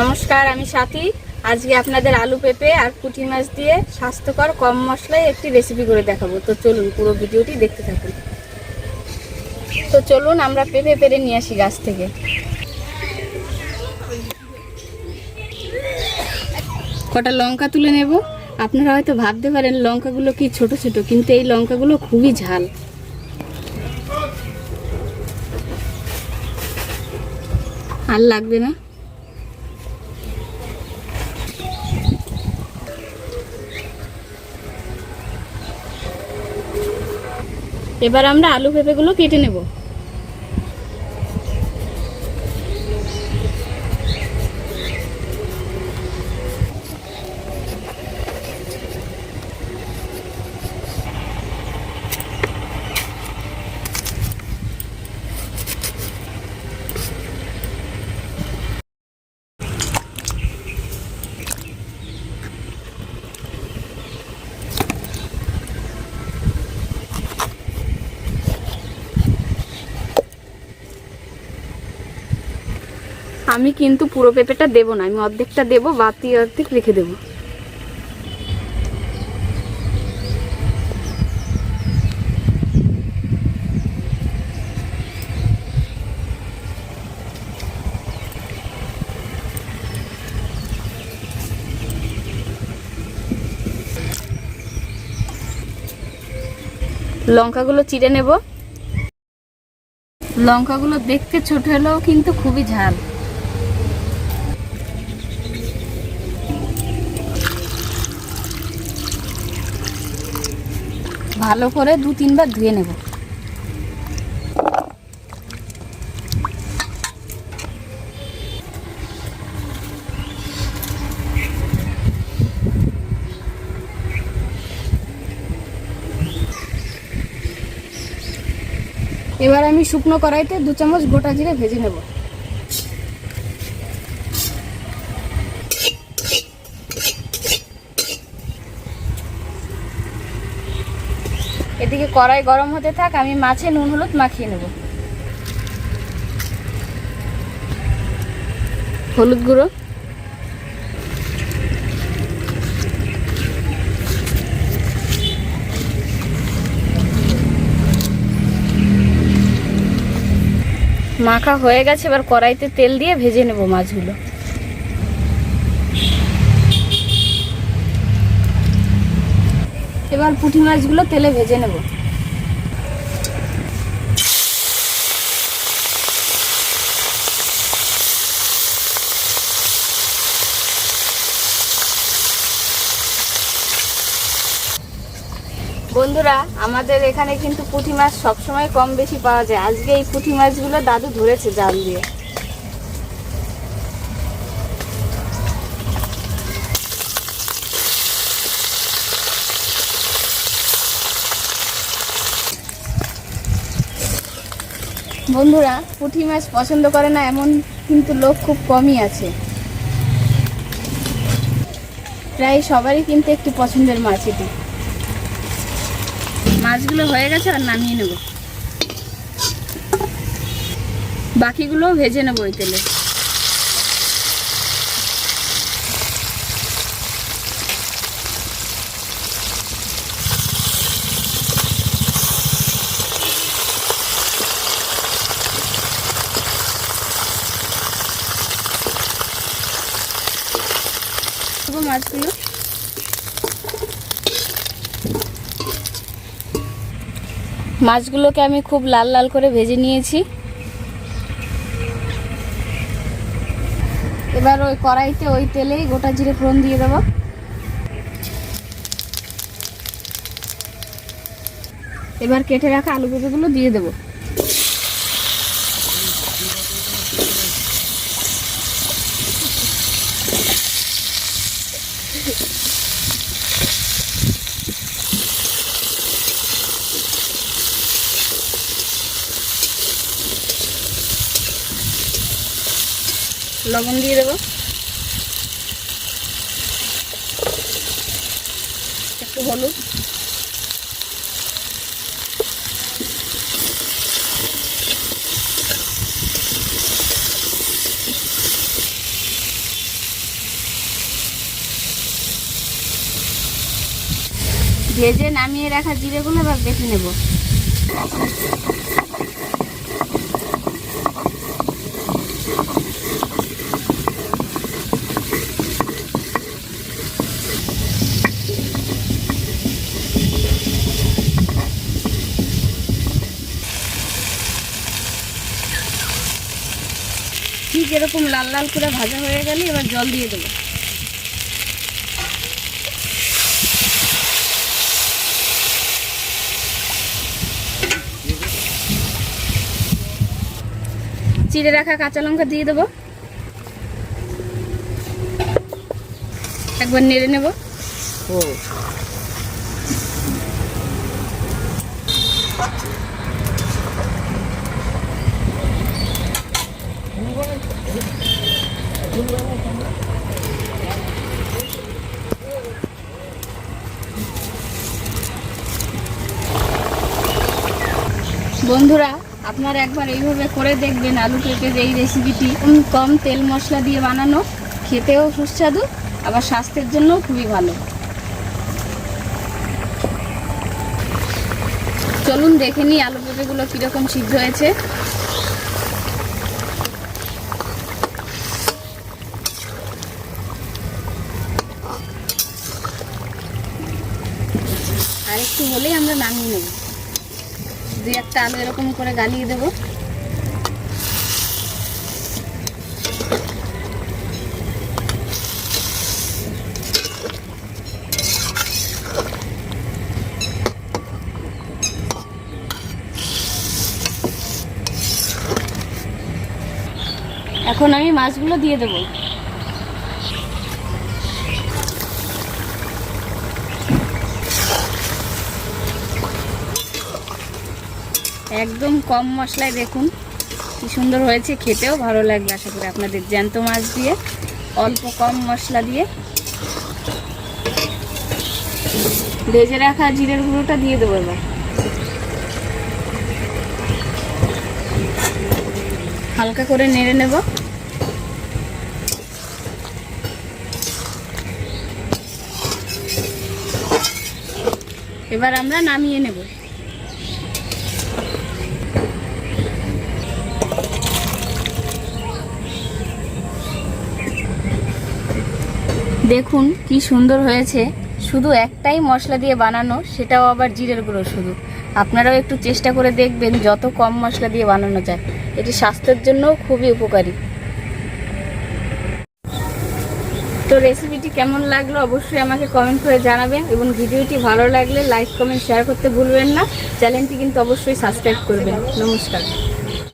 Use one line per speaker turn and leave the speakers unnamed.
নমস্কার, আমি সাথী। আজকে আপনাদের আলু পেঁপে আর পুঁটি মাছ দিয়ে স্বাস্থ্যকর কম মশলায় একটি রেসিপি করে দেখাবো। তো চলুন পুরো ভিডিওটি দেখতে থাকুন। তো চলুন আমরা পেঁপে পেরে নিয়ে আসি গাছ থেকে। কটা লঙ্কা তুলে নেব? আপনারা হয়তো ভাবতে পারেন লঙ্কাগুলো কি ছোট ছোট, কিন্তু এই লঙ্কাগুলো খুবই ঝাল। আর লাগবে না? এবার আমরা আলু পেঁপেগুলো কেটে নেব। আমি কিন্তু পুরো পেঁপেটা দেবো না, আমি অর্ধেকটা দেবো বাতি অর্ধেক রেখে দেবো। লঙ্কাগুলো চিড়ে নেব। লঙ্কাগুলো দেখতে ছোট হলেও কিন্তু খুবই ঝাল। ভালো করে দু তিনবার ধুয়ে নেব। এবার আমি শুকনো কড়াইতে দু চামচ গোটা জিরে ভেজে নেব। এদিকে কড়াই গরম হতে থাক আমি মাছে নুন হলুদ মাখিয়ে নেব। হলুদ গুঁড়ো। মাখা হয়ে গেছে এবার কড়াইতে তেল দিয়ে ভেজে নেব মাছগুলো। এবার পুঁটি মাছগুলো তেলে ভেজে নেব। বন্ধুরা, আমাদের এখানে কিন্তু পুঁটি মাছ সবসময় কম বেশি পাওয়া যায়। আজকে এই পুঁটি মাছগুলো দাদু ধরেছে জাল দিয়ে। বন্ধুরা পুঁটি মাছ পছন্দ করে না এমন কিন্তু লোক খুব কমই আছে। প্রায় সবারই কিন্তু একটি পছন্দের মাছ এটি। মাছগুলো হয়ে গেছে আর নামিয়ে নেব। বাকিগুলো ভেজে নেব ওই তেলে দেবো মাছগুলো মাছগুলোকে আমি খুব লাল লাল করে ভেজে নিয়েছি। এবার ওই কড়াইতে ওই তেলেই গোটা জিরে ফোড়ন দিয়ে দেবো। এবার কেটে রাখা আলু পেঁপেগুলো দিয়ে দেবো। লবণ দিয়ে দেবো। একটু হলুদ। ভেজে নামিয়ে রাখা জিরেগুলো এবার বেটে নেব। এরকম লাল লাল করে ভাজা হয়ে গেলে এবার জল দিয়ে দেবো। চিড়ে রাখা কাঁচা লঙ্কা দিয়ে দেবো। একবার নেড়ে নেব। বন্ধুরা, আপনারা একবার এইভাবে করে দেখবেন আলু পেঁপের এই রেসিপিটি কম তেল মশলা দিয়ে বানানো, খেতেও সুস্বাদু, আবার স্বাস্থ্যের জন্যও খুবই ভালো। চলুন দেখে নিই আলু পেঁপেগুলো কীরকম সিদ্ধ হয়েছে। আর একটু হলেই আমরা নামিয়ে নেব। দুই একটা আলু এরকম করে গালিয়ে দেবো। এখন আমি মাছগুলো দিয়ে দেবো। একদম কম মশলায় দেখুন কি সুন্দর হয়েছে। খেতেও ভালো লাগবে আশা করি আপনাদের জ্যান্ত মাছ দিয়ে, অল্প কম মশলা দিয়ে। ভেজে রাখা জিরের গুঁড়োটা দিয়ে দেবো এবার। হালকা করে নেড়ে নেব। এবার আমরা নামিয়ে নেব। দেখুন কি সুন্দর হয়েছে। শুধু একটাই মশলা দিয়ে বানানো, সেটাও আবার জিরের গুঁড়ো শুধু। আপনারাও একটু চেষ্টা করে দেখবেন যত কম মশলা দিয়ে বানানো যায়। এটি স্বাস্থ্যের জন্য খুবই উপকারী। তো রেসিপিটি কেমন লাগল অবশ্যই আমাকে কমেন্ট করে জানাবেন এবং ভিডিওটি ভালো লাগলে লাইক কমেন্ট শেয়ার করতে ভুলবেন না। চ্যানেলটি কিন্তু অবশ্যই সাবস্ক্রাইব করবেন। নমস্কার।